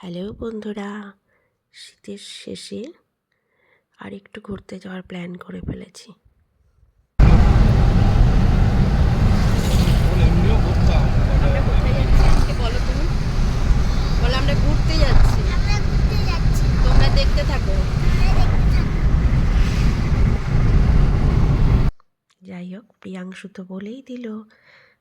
Hello বন্ধুরা শীতের শেষে আর একটু ঘুরতে যাওয়ার প্ল্যান করে ফেলেছি। আমরা কোথায় যাচ্ছি বলো তুমি। বলো আমরা ঘুরতে যাচ্ছি। আমরা ঘুরতে যাচ্ছি। তোমরা দেখতে থাকো। যাই হোক প্রিয়াংশু তো বলেই দিল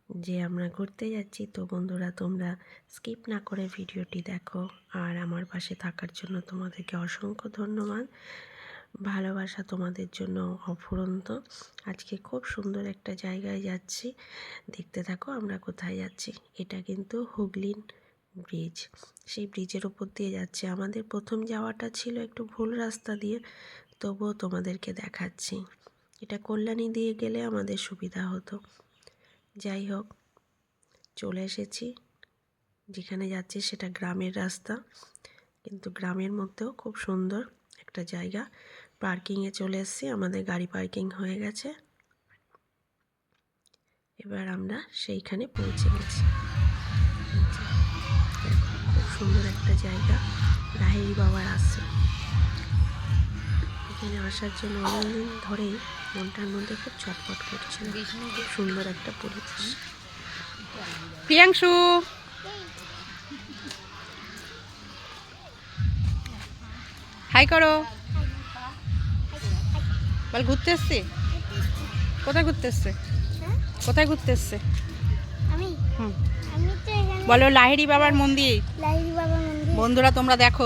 যে আমরা ঘুরতে যাচ্ছি, তো বন্ধুরা তোমরা স্কিপ না করে ভিডিওটি দেখো। আর আমার পাশে থাকার জন্য তোমাদেরকে অসংখ্য ধন্যবাদ। ভালোবাসা তোমাদের জন্য অফুরন্ত। আজকে খুব সুন্দর একটা জায়গায় যাচ্ছি। দেখতে থাকো আমরা কোথায় যাচ্ছি। এটা কিন্তু হুগলি ব্রিজ সেই ব্রিজের উপর দিয়ে যাচ্ছে। আমাদের প্রথম যাওয়াটা ছিল একটু ভুল রাস্তা দিয়ে, তবুও তোমাদেরকে দেখাচ্ছি। এটা কল্যাণী দিয়ে গেলে আমাদের সুবিধা হতো। যাই হোক, চলে এসেছি। যেখানে যাচ্ছি সেটা গ্রামের রাস্তা। কিন্তু গ্রামের মধ্যেও খুব সুন্দর একটা জায়গা। পার্কিংয়ে চলে এসেছি, আমাদের গাড়ি পার্কিং হয়ে গেছে। এবার আমরা সেইখানে পৌঁছে গেছি। খুব সুন্দর একটা জায়গা। রাহেরি বাবার আশ্রম। এখানে আসার জন্য অনেকদিন ধরেই মনটার মধ্যে খুব ছটফট করছিল। খুব সুন্দর একটা পরিবেশ। প্রিয়াংশু! হাই করো। বল ঘুরতে এসছে? কোথায় ঘুরতে এসছে? কোথায় ঘুরতে এসছে? হুম। আমি তো এখানে বলো লাহিড়ি বাবার মন্দির। বন্ধুরা তোমরা দেখ।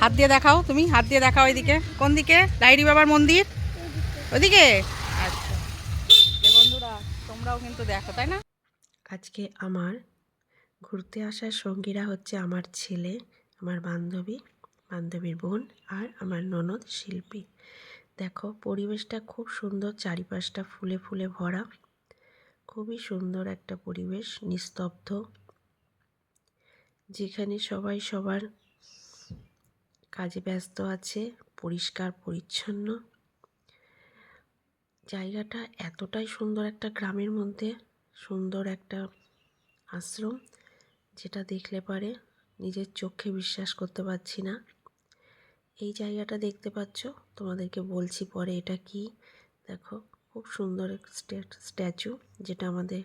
হাত দিয়ে দেখাও তুমি, হাত দিয়ে দেখাও ওইদিকে কোন দিকে? লাহিড়ি বাবার মন্দির? ওইদিকে আচ্ছা। বন্ধুরা, তোমরাও কিন্তু দেখো, তাই না? আজকে আমার ঘুরতে আসার সঙ্গীরা হচ্ছে আমার ছেলে, আমার বান্ধবী, বান্ধবীর বোন আর আমার ননদ শিল্পী। দেখো, পরিবেশটা খুব সুন্দর, চারিপাশটা ফুলে ফুলে ভরা। খুবই সুন্দর একটা পরিবেশ, নিস্তব্ধ। যেখানে সবাই সবার কাজে ব্যস্ত আছে, পরিষ্কার, পরিচ্ছন্ন। জায়গাটা এতটাই সুন্দর একটা গ্রামের মধ্যে, সুন্দর একটা আশ্রম, যেটা দেখলে পারে নিজের চোখে বিশ্বাস করতে পারছি না। এই জায়গাটা দেখতে পাচ্ছ? তোমাদেরকে বলছি পরে এটা কি? দেখো, খুব সুন্দর স্ট্যাচু, যেটা আমাদের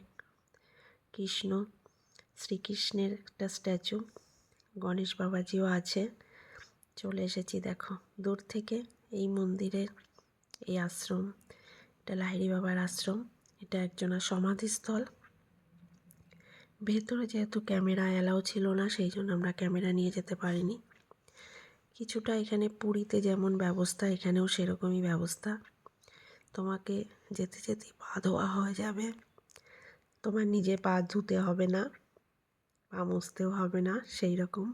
কৃষ্ণ, শ্রীকৃষ্ণের একটা স্ট্যাচু। গণেশ বাবাজিও আছে। চলে এসেছি, দেখো। দূর থেকে এই মন্দিরের এই আশ্রম, এটা লাহিড়ি বাবার আশ্রম। এটা একজনের সমাধিস্থল। ভেতরে যেহেতু ক্যামেরা অ্যালাউ ছিল না, সেই জন্য আমরা ক্যামেরা নিয়ে যেতে পারিনি। কিছুটা এখানে পুরীতে যেমন ব্যবস্থা, এখানেও সেরকমই ব্যবস্থা। তোমাকে যেতে যেতে পা ধোয়া হয়ে যাবে। তোমার নিজে পা ধুতে হবে না, পা মুছতেও হবে না সেই রকম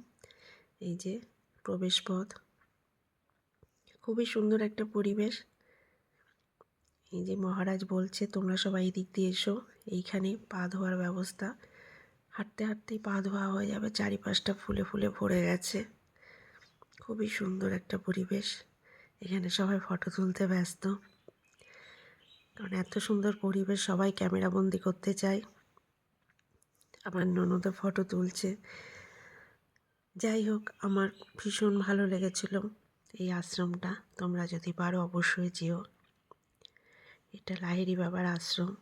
এই যে প্রবেশপথ। খুবই সুন্দর একটা পরিবেশ। এই যে মহারাজ বলছে, তোমরা সবাই দিক দিয়ে এসো। এইখানে পা ধোয়ার ব্যবস্থা। হাঁটতে হাঁটতেই পা ধোয়া হয়ে যাবে, চারিপাশটা ফুলে ফুলে ভরে গেছে। খুবই সুন্দর একটা পরিবেশ। এখানে সবাই ফটো তুলতে ব্যস্ত। কারণ এত সুন্দর পরিবেশ, সবাই ক্যামেরা বন্দি করতে চায়। আমার ননদও ফটো তুলছে। যাই হোক, আমার ভীষণ ভালো লেগেছিল এই আশ্রমটা। তোমরা যদি পারো অবশ্যই যেও। এটা লাহিড়ি বাবার আশ্রম।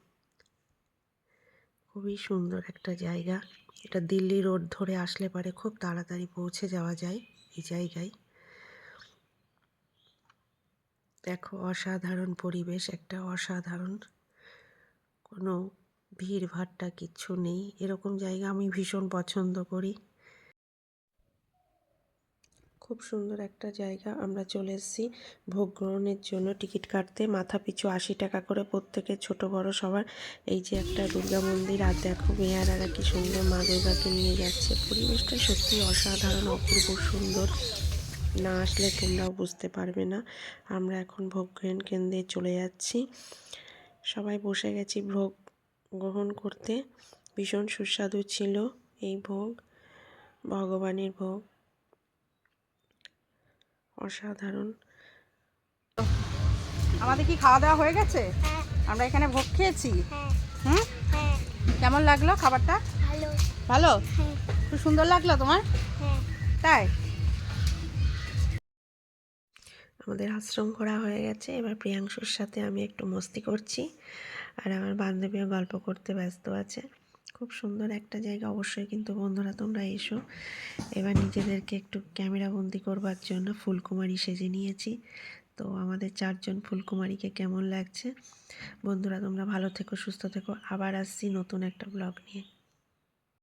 খুবই সুন্দর একটা জায়গা। এটা দিল্লি রোড ধরে আসলে পারে, খুব তাড়াতাড়ি পৌঁছে যাওয়া যায় এই জায়গায়। দেখো, অসাধারণ পরিবেশ, একটা অসাধারণ। কোনো ভিড় ভাট্টা কিচ্ছু নেই। এরকম জায়গা আমি ভীষণ পছন্দ করি। খুব সুন্দর একটা জায়গা। আমরা চলে এসেছি ভোগ গ্রহণের জন্য। টিকিট কাটতে মাথা পিছু আশি টাকা করে প্রত্যেকে ছোট বড় সবার। এই যে একটা দুর্গা মন্দির আর দেখো মেয়ারারা কি সুন্দর মা দুর্গাকে নিয়ে যাচ্ছে। পরিবেশটা সত্যি অসাধারণ, অপূর্ব সুন্দর। না আসলে তোমরাও বুঝতে পারবে না। আমরা এখন ভোগ গ্রহণ কেন্দ্রে চলে যাচ্ছি। সবাই বসে গেছি ভোগ গ্রহণ করতে। ভীষণ সুস্বাদু ছিল এই ভোগ, ভগবানের ভোগ। অসাধারণ। আমাদের কি খাওয়া দাওয়া হয়ে গেছে? হ্যাঁ আমরা এখানে ভোগ খেয়েছি। হ্যাঁ হুম? হ্যাঁ কেমন লাগল খাবারটা? ভালো। ভালো? হ্যাঁ। খুব সুন্দর লাগল তোমার? হ্যাঁ। তাই? আমাদের আশ্রম ঘোরা হয়ে গেছে। এবার প্রিয়াংশুর সাথে আমি একটু মস্তি করছি। আর আমার বান্ধবীও গল্প করতে ব্যস্ত আছে। খুব সুন্দর একটা জায়গা অবশ্যই কিন্তু বন্ধুরা তোমরা এসো। এবার নিজেদেরকে একটু ক্যামেরা বন্দি করবার জন্য ফুলকুমারী সেজে নিয়েছি। তো আমাদের চারজন ফুলকুমারীকে কেমন লাগছে? বন্ধুরা তোমরা ভালো থেকো, সুস্থ থেকো। আবার আসছি নতুন একটা ব্লগ নিয়ে।